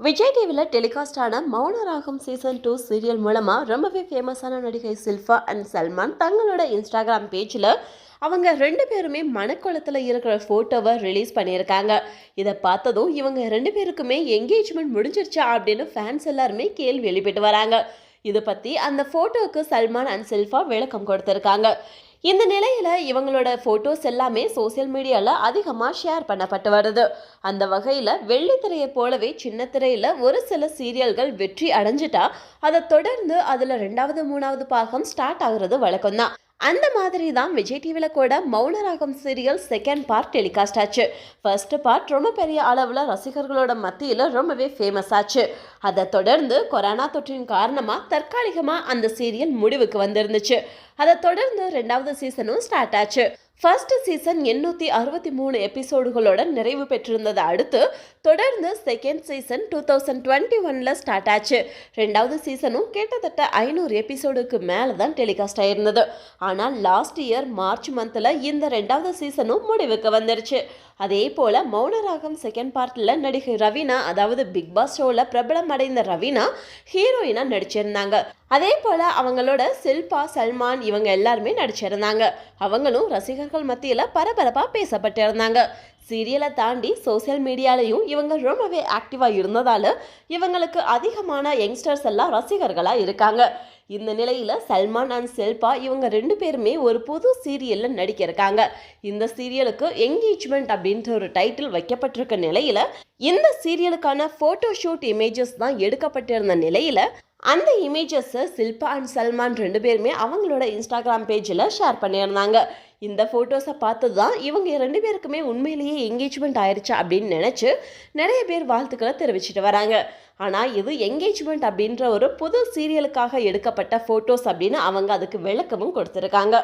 விஜய் டிவியில் டெலிகாஸ்ட் ஆன Mouna Ragam season two serial மூலமாக ரொம்பவே ஃபேமஸான நடிகை சில்ஃபா அண்ட் சல்மான் தங்களோட இன்ஸ்டாகிராம் பேஜில் அவங்க ரெண்டு பேருமே மனக்குளத்தில் இருக்கிற ஃபோட்டோவை ரிலீஸ் பண்ணியிருக்காங்க. இதை பார்த்ததும் இவங்க ரெண்டு பேருக்குமே என்கேஜ்மெண்ட் முடிஞ்சிருச்சா அப்படின்னு ஃபேன்ஸ் எல்லாருமே கேள்வி எழுப்பிட்டு வராங்க. இதை பற்றி அந்த ஃபோட்டோவுக்கு சல்மான் அண்ட் சில்ஃபா விளக்கம் கொடுத்துருக்காங்க. இந்த நிலையில் இவங்களோட ஃபோட்டோஸ் எல்லாமே சோஷியல் மீடியாவில் அதிகமாக ஷேர் பண்ணப்பட்டு வருது. அந்த வகையில் வெள்ளித்திரையை போலவே சின்ன திரையில் ஒரு சில சீரியல்கள் வெற்றி அடைஞ்சிட்டா அதை தொடர்ந்து அதில் ரெண்டாவது மூணாவது பாகம் ஸ்டார்ட் ஆகுறது வழக்கம்தான். அந்த மாதிரி தான் விஜய் டிவியில் கூட Mouna Raagam serial second part telecast ஆச்சு. ஃபர்ஸ்ட் பார்ட் ரொம்ப பெரிய அளவில் ரசிகர்களோட மத்தியில் ரொம்பவே ஃபேமஸ் ஆச்சு. அதை தொடர்ந்து கொரோனா தொற்றின் காரணமாக தற்காலிகமாக அந்த சீரியல் முடிவுக்கு வந்திருந்துச்சு. அதை தொடர்ந்து ரெண்டாவது சீசனும் ஸ்டார்ட் ஆச்சு. ஃபர்ஸ்ட் சீசன் எண்ணூற்றி அறுபத்தி மூணு எபிசோடுகளோட நிறைவு பெற்றிருந்ததை. அடுத்து தொடர்ந்து second season two thousand twenty ஒனில் ஸ்டார்ட் ஆச்சு. ரெண்டாவது சீசனும் கிட்டத்தட்ட ஐநூறு எபிசோடுக்கு மேலே தான் டெலிகாஸ்ட் ஆயிருந்தது. ஆனால் லாஸ்ட் இயர் மார்ச் மந்தில் இந்த ரெண்டாவது சீசனும் முடிவுக்கு வந்துருச்சு. அதே போல் மௌனராகம் செகண்ட் பார்ட்டில் நடிகை ரவீனா அதாவது பிக் பாஸ் ஷோவில் பிரபலம் அடைந்த ரவீனா ஹீரோயினாக நடிச்சிருந்தாங்க. அதே போல் அவங்களோட சில்பா சல்மான் இவங்க எல்லாருமே நடிச்சிருந்தாங்க. அவங்களும் ரசிகர் ரசிகர்கள் மத்தியில் பரபரப்பாக பேசப்பட்டிருந்தாங்க. சீரியலை தாண்டி சோஷியல் மீடியாலையும் இவங்க ரொம்பவே ஆக்டிவாக இருந்ததால் இவங்களுக்கு அதிகமான யங்ஸ்டர்ஸ் எல்லாம் ரசிகர்களாக இருக்காங்க. இந்த நிலையில் சல்மான் அண்ட் செல்பா இவங்க ரெண்டு பேருமே ஒரு புது சீரியலில் நடிக்க இருக்காங்க இந்த சீரியலுக்கு என்கேஜ்மெண்ட் அப்படின்ற ஒரு டைட்டில் வைக்கப்பட்டிருக்க நிலையில் இந்த சீரியலுக்கான ஃபோட்டோ ஷூட் இமேஜஸ் தான் எடுக்கப்பட்டிருந்த நிலையில் அந்த இமேஜஸை சில்பா அண்ட் சல்மான் ரெண்டு பேருமே அவங்களோட இன்ஸ்டாகிராம் பேஜில் ஷேர் பண்ணியிருந்தாங்க. இந்த ஃபோட்டோஸை பார்த்து தான் இவங்க ரெண்டு பேருக்குமே உண்மையிலேயே என்கேஜ்மெண்ட் ஆயிடுச்சு அப்படின்னு நினச்சி நிறைய பேர் வாழ்த்துக்களை தெரிவிச்சிட்டு வராங்க. ஆனால் இது என்கேஜ்மெண்ட் அப்படின்ற ஒரு புது சீரியலுக்காக எடுக்கப்பட்ட ஃபோட்டோஸ் அப்படின்னு அவங்க அதுக்கு விளக்கமும் கொடுத்துருக்காங்க.